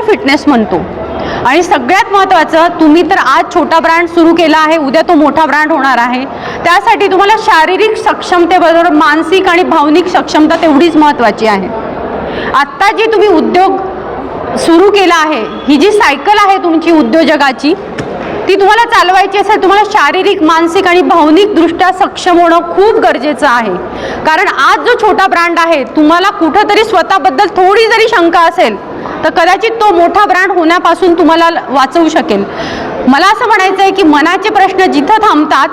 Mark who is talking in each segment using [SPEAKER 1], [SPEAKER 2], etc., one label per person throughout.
[SPEAKER 1] Physical fitness म्हणतो. आणि सगळ्यात महत्त्वाचं तुम्ही तर आज छोटा ब्रँड सुरू केला आहे उद्या तो मोठा ब्रँड होणार आहे. त्यासाठी तुम्हाला शारीरिक सक्षमतेबरोबर मानसिक आणि भावनिक सक्षमता तेवढीच महत्त्वाची आहे. आत्ता जी तुम्ही उद्योग सुरू केला आहे ही जी सायकल आहे तुमची उद्योजकाची ती तुम्हाला चालवायची असेल तुम्हाला शारीरिक मानसिक आणि भावनिकदृष्ट्या सक्षम होणं खूप गरजेचं आहे. कारण आज जो छोटा ब्रँड आहे तुम्हाला कुठंतरी स्वतःबद्दल थोडी जरी शंका असेल तर कदाचित तो मोठा ब्रँड होण्यापासून तुम्हाला वाचवू शकेल. मला असं म्हणायचं आहे की मनाचे प्रश्न जिथं थांबतात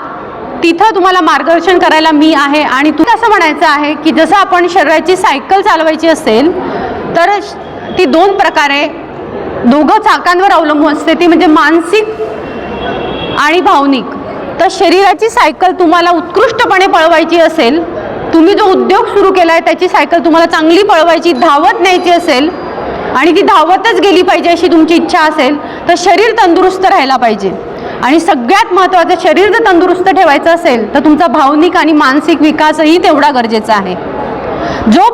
[SPEAKER 1] तिथं तुम्हाला मार्गदर्शन करायला मी आहे आणि तू असं म्हणायचं आहे की जसं आपण शरीराची सायकल चालवायची असेल तर ती दोन प्रकारे दोघं चाकांवर अवलंबून असते. ती म्हणजे मानसिक आणि भावनिक. तर शरीराची सायकल तुम्हाला उत्कृष्टपणे पळवायची असेल तुम्ही जो उद्योग सुरू केला आहे त्याची सायकल तुम्हाला चांगली पळवायची धावत न्यायची असेल आणि ती धावतच गेली पाहिजे अशी तुमची इच्छा असेल तर शरीर तंदुरुस्त राहायला पाहिजे. आणि सगळ्यात महत्त्वाचं शरीर जर तंदुरुस्त ठेवायचं असेल तर तुमचा भावनिक आणि मानसिक विकासही तेवढा गरजेचा आहे. जो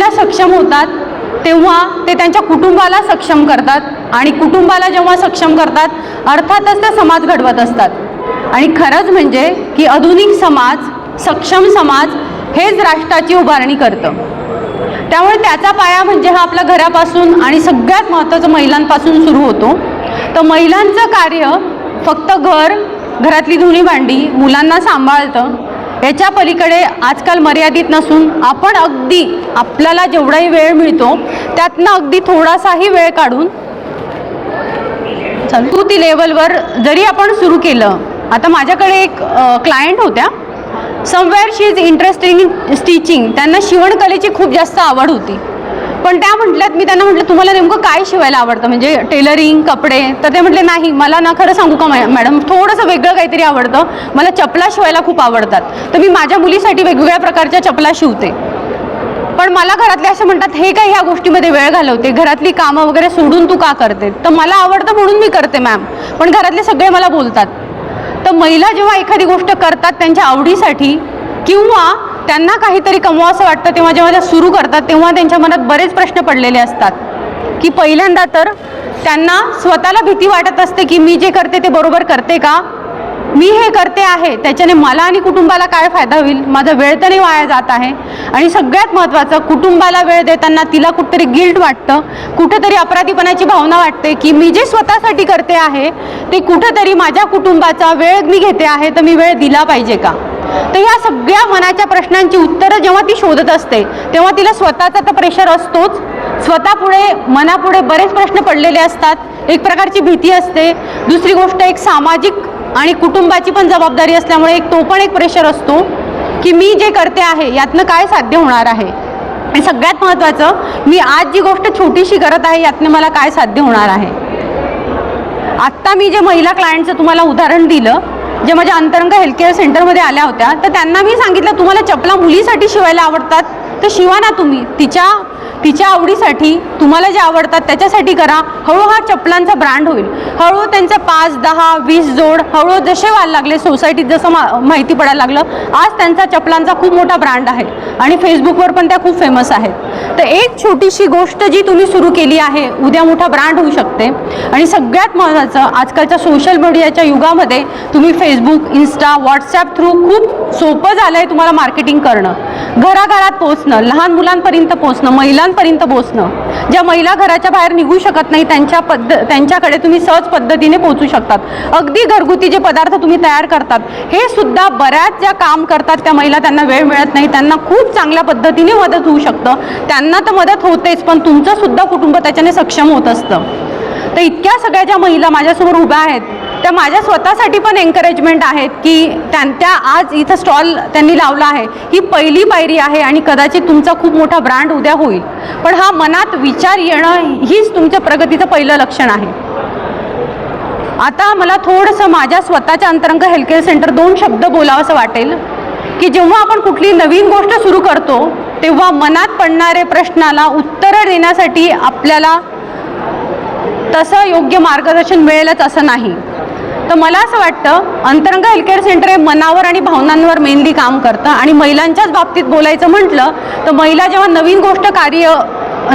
[SPEAKER 1] व्यक्तीला सक्षम होतात तेव्हा ते त्यांच्या कुटुंबाला सक्षम करतात. आणि कुटुंबाला जेव्हा सक्षम करतात अर्थातच ते समाज घडवत असतात. आणि खरंच म्हणजे की आधुनिक समाज सक्षम समाज हेच राष्ट्राची उभारणी करतं. त्यामुळे त्याचा पाया म्हणजे हा आपल्या घरापासून आणि सगळ्यात महत्त्वाचं महिलांपासून सुरू होतो. तर महिलांचं कार्य फक्त घर घरातली धुणी भांडी मुलांना सांभाळतं. याच्या पलीकडे आजकाल मर्यादित नसून आपण अगदी आपल्याला जेवढाही वेळ मिळतो त्यातनं अगदी थोडासाही वेळ काढून तू ती लेवलवर जरी आपण सुरू केलं आता माझ्याकडे एक क्लायंट होत्या. Somewhere she is interesting stitching त्यांना शिवणकलेची खूप जास्त आवड होती. पण त्या म्हटल्यात मी त्यांना म्हटलं तुम्हाला नेमकं काय शिवायला आवडतं? म्हणजे टेलरिंग कपडे? तर ते म्हटले नाही मला ना खरं सांगू का मॅ- मॅडम? थोडंसं वेगळं काहीतरी आवडतं. मला चपला शिवायला खूप आवडतात. तर मी माझ्या मुलीसाठी वेगवेगळ्या प्रकारच्या चपला शिवते. पण मला घरातले असे म्हणतात हे काय ह्या गोष्टीमध्ये वेळ घालवते? घरातली कामं वगैरे सोडून तू का करते? तर मला आवडतं म्हणून मी करते मॅम. पण घरातले सगळे मला बोलतात. तर महिला जेव्हा एखादी गोष्ट करतात त्यांच्या आवडीसाठी किंवा त्यांना काहीतरी कमवावं वाटतं तेव्हा जेव्हा त्या सुरू करतात तेव्हा त्यांच्या मनात बरेच प्रश्न पडलेले असतात. की पहिल्यांदा तर त्यांना स्वतःला भीती वाटत असते की मी जे करते ते बरोबर करते का? मी हे करते आहे त्याच्याने मला आणि कुटुंबाला काय फायदा होईल? माझा वेळ तर नाही वाया जात आहे. आणि सगळ्यात महत्त्वाचं कुटुंबाला वेळ देताना तिला कुठंतरी गिल्ट वाटतं. कुठंतरी अपराधीपणाची भावना वाटते की मी जे स्वतःसाठी करते आहे ते कुठंतरी माझ्या कुटुंबाचा वेळ मी घेते आहे तर मी वेळ दिला पाहिजे का? तर ह्या सगळ्या मनाच्या प्रश्नांची उत्तरं जेव्हा ती शोधत असते तेव्हा तिला स्वतःचा तर प्रेशर असतोच. स्वतःपुढे मनापुढे बरेच प्रश्न पडलेले असतात. एक प्रकारची भीती असते. दुसरी गोष्ट एक सामाजिक आणि कुटुंबाची पण जबाबदारी असल्यामुळे एक तो पण एक प्रेशर असतो की मी जे करते आहे यातनं काय साध्य होणार आहे? आणि सगळ्यात महत्त्वाचं मी आज जी गोष्ट छोटीशी करत आहे यातनं मला काय साध्य होणार आहे? आत्ता मी जे महिला क्लायंटचं तुम्हाला उदाहरण दिलं जे माझ्या अंतरंग हेल्थकेअर सेंटरमध्ये आल्या होत्या तर त्यांना मी सांगितलं तुम्हाला चपला मुलीसाठी शिवायला आवडतात? तर शिवा ना तुम्ही. तिच्या तिच्या आवडीसाठी तुम्हाला जे आवडतात त्याच्यासाठी करा. हळू हा चपलांचा ब्रँड होईल. हळू त्यांचं पाच दहा वीस जोड हळू जसे व्हायला लागले सोसायटीत जसं मा माहिती पडायला लागलं आज त्यांचा चपलांचा खूप मोठा ब्रँड आहे. आणि फेसबुकवर पण त्या खूप फेमस आहेत. तर एक छोटीशी गोष्ट जी तुम्ही सुरू केली आहे उद्या मोठा ब्रँड होऊ शकते. आणि सगळ्यात महत्त्वाचं आजकालच्या सोशल मीडियाच्या युगामध्ये तुम्ही फेसबुक इन्स्टा व्हॉट्सॲप थ्रू खूप सोपं झालं आहे तुम्हाला मार्केटिंग करणं. घराघरात पोचणं लहान मुलांपर्यंत पोचणं महिलां महिलांपर्यंत पोहोचणं. ज्या महिला घराच्या बाहेर निघू शकत नाही त्यांच्या पद्ध त्यांच्याकडे तुम्ही सहज पद्धतीने पोहोचू शकतात. अगदी घरगुती जे पदार्थ तुम्ही तयार करतात हे सुद्धा बऱ्याच ज्या काम करतात त्या महिला. त्यांना वेळ मिळत नाही. त्यांना खूप चांगल्या पद्धतीने मदत होऊ शकतं. त्यांना तर मदत होतेच पण तुमचं सुद्धा कुटुंब त्याच्याने सक्षम होत असतं. तर इतक्या सगळ्या ज्या महिला माझ्यासमोर उभ्या आहेत त्या माझ्या स्वतःसाठी पण एन्करेजमेंट आहेत की त्यां त्या आज इथं स्टॉल त्यांनी लावला आहे. ही पहिली पायरी आहे आणि कदाचित तुमचा खूप मोठा ब्रँड उद्या होईल. पण हा मनात विचार येणं हीच तुमच्या प्रगतीचं पहिलं लक्षण आहे. आता मला थोडंसं माझ्या स्वतःच्या अंतरंग हेल्थकेअर सेंटर दोन शब्द बोलावंसं वाटेल की जेव्हा आपण कुठली नवीन गोष्ट सुरू करतो तेव्हा मनात पडणारे प्रश्नाला उत्तरं देण्यासाठी आपल्याला तसं योग्य मार्गदर्शन मिळेलच असं नाही. तर मला असं वाटतं अंतरंग हेल्थकेअर सेंटर हे मनावर आणि भावनांवर मेनली काम करतं. आणि महिलांच्याच बाबतीत बोलायचं म्हटलं तर महिला जेव्हा नवीन गोष्ट कार्य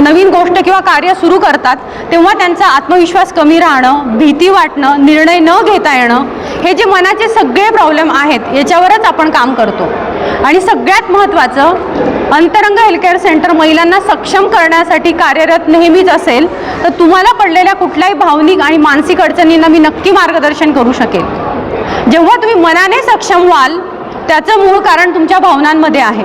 [SPEAKER 1] नवीन गोष्ट किंवा कार्य सुरू करतात तेव्हा त्यांचा आत्मविश्वास कमी राहणं भीती वाटणं निर्णय न घेता येणं हे जे मनाचे सगळे प्रॉब्लेम आहेत याच्यावरच आपण काम करतो. आणि सगळ्यात महत्त्वाचं अंतरंग हेल्थकेअर सेंटर महिलांना सक्षम करण्यासाठी कार्यरत नेहमीच असेल तर तुम्हाला पडलेल्या कुठल्याही भावनिक आणि मानसिक अडचणींना मी नक्की मार्गदर्शन करू शकेल. जेव्हा तुम्ही मनाने सक्षम व्हाल त्याचं मूळ कारण तुमच्या भावनांमध्ये आहे.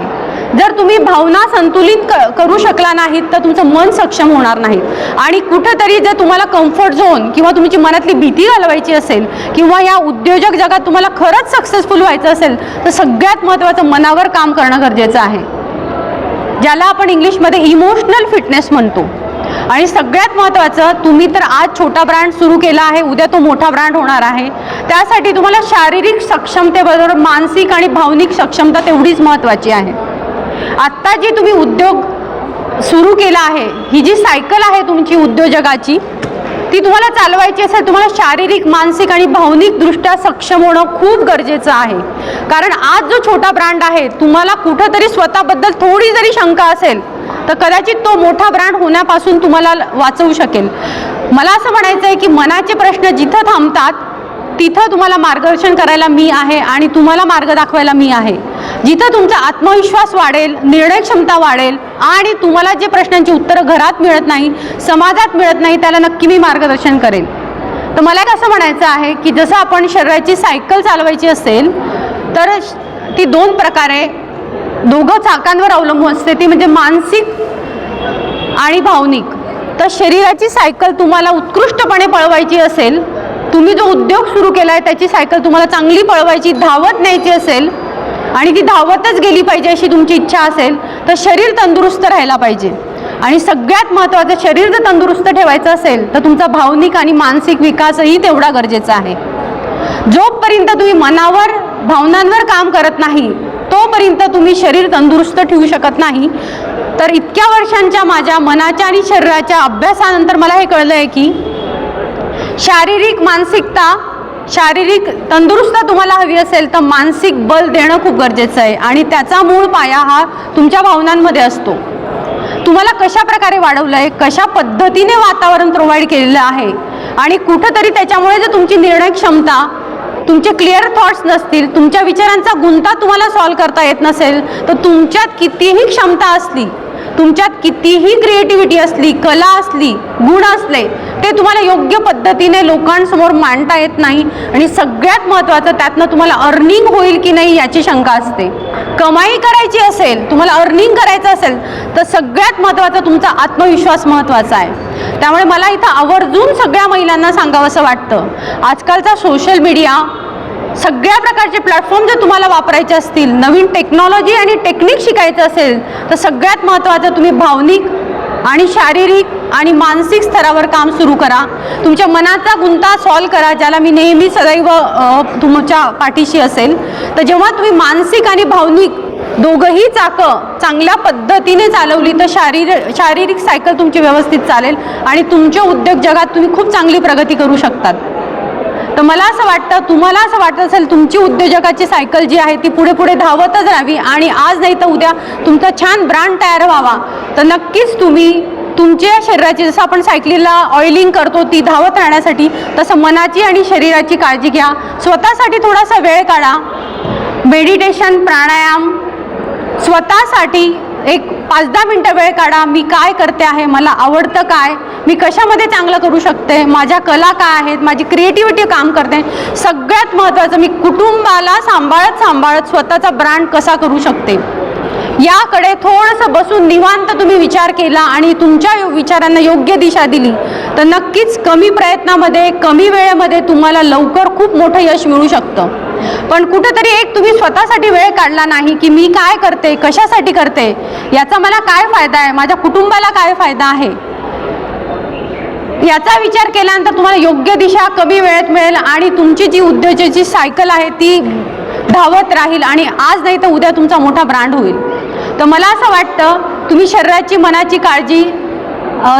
[SPEAKER 1] जर तुम्ही भावना संतुलित क करू शकला नाहीत तर तुमचं मन सक्षम होणार नाही. आणि कुठंतरी जर तुम्हाला कम्फर्ट झोन किंवा तुमची मनातली भीती घालवायची असेल किंवा या उद्योजक जगात तुम्हाला खरंच सक्सेसफुल व्हायचं असेल तर सगळ्यात महत्त्वाचं मनावर काम करणं गरजेचं आहे. ज्याला आपण इंग्लिशमध्ये इमोशनल फिटनेस म्हणतो. आणि सगळ्यात महत्त्वाचं तुम्ही तर आज छोटा ब्रँड सुरू केला आहे उद्या तो मोठा ब्रँड होणार आहे. त्यासाठी तुम्हाला शारीरिक सक्षमतेबरोबर मानसिक आणि भावनिक सक्षमता तेवढीच महत्त्वाची आहे. आत्ता जी तुम्ही उद्योग सुरू केला आहे ही जी सायकल आहे तुमची उद्योजकाची ती तुम्हाला चालवायची असेल तुम्हाला शारीरिक मानसिक आणि भावनिकदृष्ट्या सक्षम होणं खूप गरजेचं आहे. कारण आज जो छोटा ब्रँड आहे तुम्हाला कुठंतरी स्वतःबद्दल थोडी जरी शंका असेल तर कदाचित तो मोठा ब्रँड होण्यापासून तुम्हाला वाचवू शकेल. मला असं म्हणायचं आहे की मनाचे प्रश्न जिथं थांबतात तिथं तुम्हाला मार्गदर्शन करायला मी आहे आणि तुम्हाला मार्ग दाखवायला मी आहे. जिथं तुमचा आत्मविश्वास वाढेल निर्णय क्षमता वाढेल आणि तुम्हाला जे प्रश्नांची उत्तरं घरात मिळत नाही समाजात मिळत नाही त्याला नक्की मी मार्गदर्शन करेन. तर मला एक असं म्हणायचं आहे की जसं आपण शरीराची सायकल चालवायची असेल तर ती दोन प्रकारे दोघं चाकांवर अवलंबून असते. ती म्हणजे मानसिक आणि भावनिक. तर शरीराची सायकल तुम्हाला उत्कृष्टपणे पळवायची असेल तुम्ही जो उद्योग सुरू केला आहे त्याची सायकल तुम्हाला चांगली पळवायची धावत न्यायची असेल आणि ती धावतच गेली पाहिजे अशी तुमची इच्छा असेल तर शरीर तंदुरुस्त राहायला पाहिजे. आणि सगळ्यात महत्त्वाचं शरीर जर तंदुरुस्त ठेवायचं असेल तर तुमचा भावनिक आणि मानसिक विकासही तेवढा गरजेचा आहे. जोपर्यंत तुम्ही मनावर भावनांवर काम करत नाही तोपर्यंत तुम्ही शरीर तंदुरुस्त ठेवू शकत नाही. तर इतक्या वर्षांच्या माझ्या मनाच्या आणि शरीराच्या अभ्यासानंतर मला हे कळलं आहे की शारीरिक मानसिकता शारीरिक तंदुरुस्त तुम्हाला हवी असेल तर मानसिक बल देणं खूप गरजेचं आहे. आणि त्याचा मूळ पाया हा तुमच्या भावनांमध्ये असतो. तुम्हाला कशा प्रकारे वाढवलं आहे कशा पद्धतीने वातावरण प्रोव्हाइड केलेलं आहे आणि कुठंतरी त्याच्यामुळे जर तुमची निर्णय क्षमता तुमचे क्लिअर थॉट्स नसतील तुमच्या विचारांचा गुंता तुम्हाला सॉल्व करता येत नसेल तर तुमच्यात कितीही क्षमता असली तुमच्यात कितीही क्रिएटिव्हिटी असली कला असली गुण असले ते तुम्हाला योग्य पद्धतीने लोकांसमोर मांडता येत नाही आणि सगळ्यात महत्त्वाचं त्यातनं तुम्हाला अर्निंग होईल की नाही याची शंका असते. कमाई करायची असेल तुम्हाला अर्निंग करायचं असेल तर सगळ्यात महत्त्वाचा तुमचा आत्मविश्वास महत्त्वाचा आहे. त्यामुळे मला इथं आवर्जून सगळ्या महिलांना सांगावंसं वाटतं. आजकालचा सोशल मीडिया सगळ्या प्रकारचे प्लॅटफॉर्म जर तुम्हाला वापरायचे असतील नवीन टेक्नॉलॉजी आणि टेक्निक शिकायचं असेल तर सगळ्यात महत्त्वाचं तुम्ही भावनिक आणि शारीरिक आणि मानसिक स्तरावर काम सुरू करा. तुमच्या मनाचा गुंता सॉल्व करा ज्याला मी नेहमी सदैव तुमच्या पाठीशी असेल. तर जेव्हा तुम्ही मानसिक आणि भावनिक दोघंही चाकं चांगल्या पद्धतीने चालवली तर शारीर शारीरिक सायकल तुमची व्यवस्थित चालेल आणि तुमच्या उद्योग जगात तुम्ही खूप चांगली प्रगती करू शकतात. तर मला असं वाटतं तुम्हाला असं वाटत असेल तुमची उद्योजकाची सायकल जी आहे ती पुढे पुढे धावतच राहावी आणि आज नाही तर उद्या तुमचा छान ब्रँड तयार व्हावा. तर नक्कीच तुम्ही तुमच्या शरीराची जसं आपण सायकलीला ऑइलिंग करतो ती धावत राहण्यासाठी तसं मनाची आणि शरीराची काळजी घ्या. स्वतःसाठी थोडासा वेळ काढा. मेडिटेशन प्राणायाम स्वतःसाठी एक पाच दहा मिनटं वेळ काढा. मी काय करते आहे? मला आवडतं काय? मी कशामध्ये चांगलं करू शकते? माझ्या कला काय आहेत? माझी क्रिएटिव्हिटी काम करते. सगळ्यात महत्त्वाचं मी कुटुंबाला सांभाळत सांभाळत स्वतःचा ब्रँड कसा करू शकते? याकडे थोडंसं बसून निवांत तुम्ही विचार केला आणि तुमच्या विचारांना योग्य दिशा दिली तर नक्कीच कमी प्रयत्नामध्ये कमी वेळेमध्ये तुम्हाला लवकर खूप मोठं यश मिळू शकतं. पण कुठेतरी एक तुम्ही स्वतःसाठी वेळ काढला नाही की मी काय करते कशासाठी करते याचा मला काय फायदा आहे? माझ्या कुटुंबाला काय फायदा आहे? याचा विचार केल्यानंतर तुम्हाला योग्य दिशा कमी वेळेत मिळेल आणि तुमची जी उद्योजकाची सायकल आहे ती धावत राहील आणि आज नाही तर उद्या तुमचा मोठा ब्रँड होईल. तर मला असं वाटतं तुम्ही शरीराची मनाची काळजी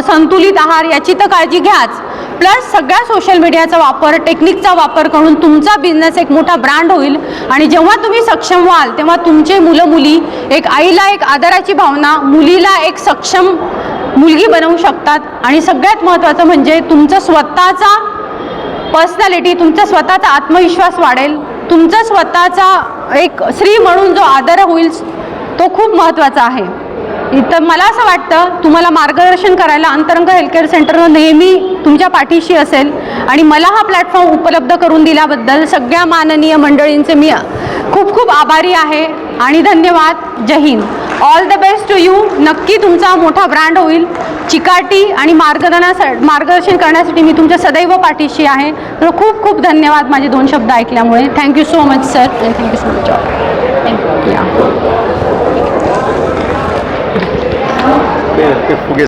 [SPEAKER 1] संतुलित आहार याची तर काळजी घ्याच. प्लस सगळ्या सोशल मीडियाचा वापर टेक्निकचा वापर करून तुमचा बिझनेस एक मोठा ब्रँड होईल. आणि जेव्हा तुम्ही सक्षम व्हाल तेव्हा तुमचे मुलं मुली एक आईला एक आदराची भावना मुलीला एक सक्षम मुलगी बनवू शकतात. आणि सगळ्यात महत्त्वाचं म्हणजे तुमचं स्वतःचा पर्सनॅलिटी तुमचा स्वतःचा आत्मविश्वास वाढेल. तुमचा स्वतःचा एक स्त्री म्हणून जो आदर होईल तो खूप महत्त्वाचा आहे. तर मला असं वाटतं तुम्हाला मार्गदर्शन करायला अंतरंग हेल्थकेअर सेंटर नेहमी तुमच्या पाठीशी असेल. आणि मला हा प्लॅटफॉर्म उपलब्ध करून दिल्याबद्दल सगळ्या माननीय मंडळींचे मी खूप खूप आभारी आहे आणि धन्यवाद. जय Hind. All the best to you नक्की तुमचा मोठा ब्रँड होईल. चिकाटी आणि मार्गदर्शना मार्गदर्शन करण्यासाठी मी तुमच्या सदैव पाठीशी आहे. तर खूप खूप धन्यवाद माझे दोन शब्द ऐकल्यामुळे. Thank you so much sir and thank you so much thank you या
[SPEAKER 2] ते ते फुगे